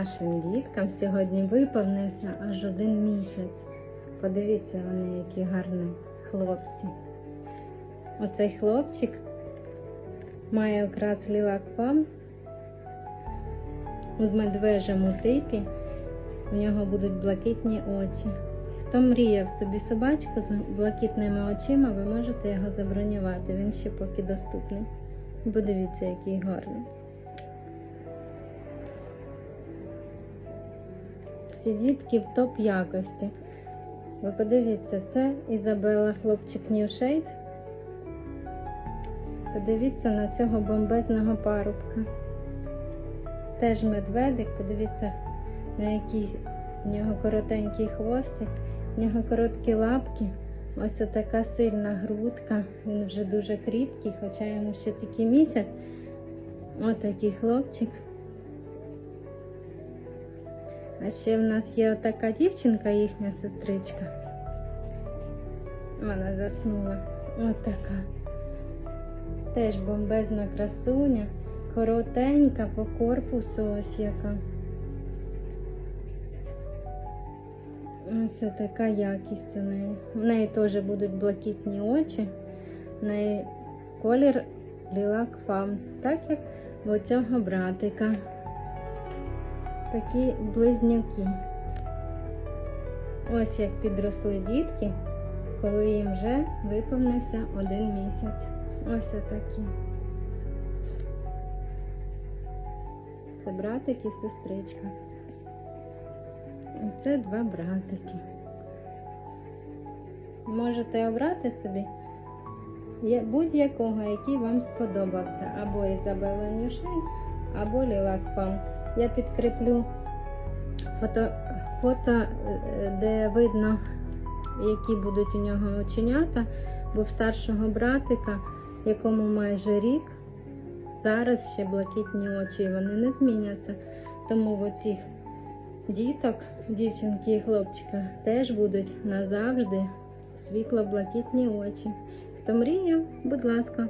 Нашим діткам сьогодні виповнився аж один місяць. Подивіться, вони які гарні хлопці. Оцей хлопчик має окрас лілак фам у медвежому типі. У нього будуть блакитні очі. Хто мріяв собі собачку з блакитними очима, ви можете його забронювати. Він ще поки доступний. Подивіться, який гарний. Всі дітки в топ якості. Ви подивіться, це Ізабела хлопчик Ньюшейд. Подивіться на цього бомбезного парубка. Теж медведик, подивіться, на який в нього коротенький хвостик, в нього короткі лапки. Ось така сильна грудка. Він вже дуже кріпкий, хоча йому ще тільки місяць. Ось такий хлопчик. А ще в нас є отака дівчинка, їхня сестричка. Вона заснула. Отака. Теж бомбезна красуня, коротенька по корпусу ось яка. Ось така якість у неї. У неї теж будуть блакитні очі. В неї колір лілак фам, так як у цього братика такі близнюки. Ось як підросли дітки, коли їм вже виповнився один місяць. Ось отакі. Це братик і сестричка. І це два братики. Можете обрати собі будь-якого, який вам сподобався. Або Ізабела Нюшей, або Лілак Фам. Я підкріплю фото, фото, е, де видно, які будуть у нього оченята, бо в старшого братика, якому майже рік, зараз ще блакитні очі, вони не зміняться. Тому в оцих діток, дівчинки і хлопчика, теж будуть назавжди світло-блакитні очі. Хто мріяв, будь ласка.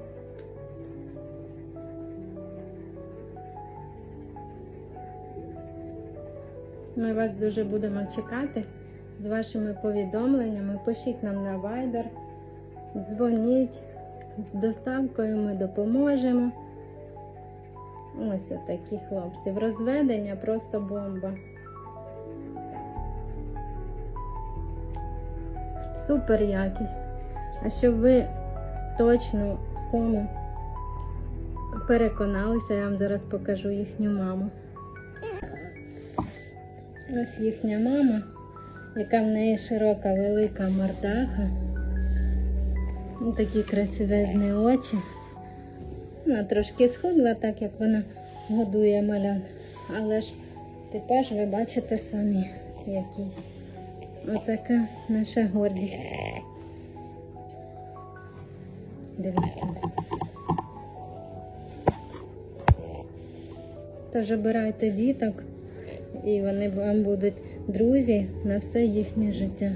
Ми вас дуже будемо чекати з вашими повідомленнями. Пишіть нам на Viber, дзвоніть, з доставкою ми допоможемо. Ось такі хлопці. Розведення просто бомба. Супер якість. А щоб ви точно в цьому переконалися, я вам зараз покажу їхню маму. Ось їхня мама, яка в неї широка велика мордаха. Ось такі красивезні очі. Вона трошки схудла, так як вона годує малят. Але ж тепер ж ви бачите самі, які. Отака наша гордість. Дивіться. Тож обирайте діток, і вони вам будуть друзі на все їхнє життя.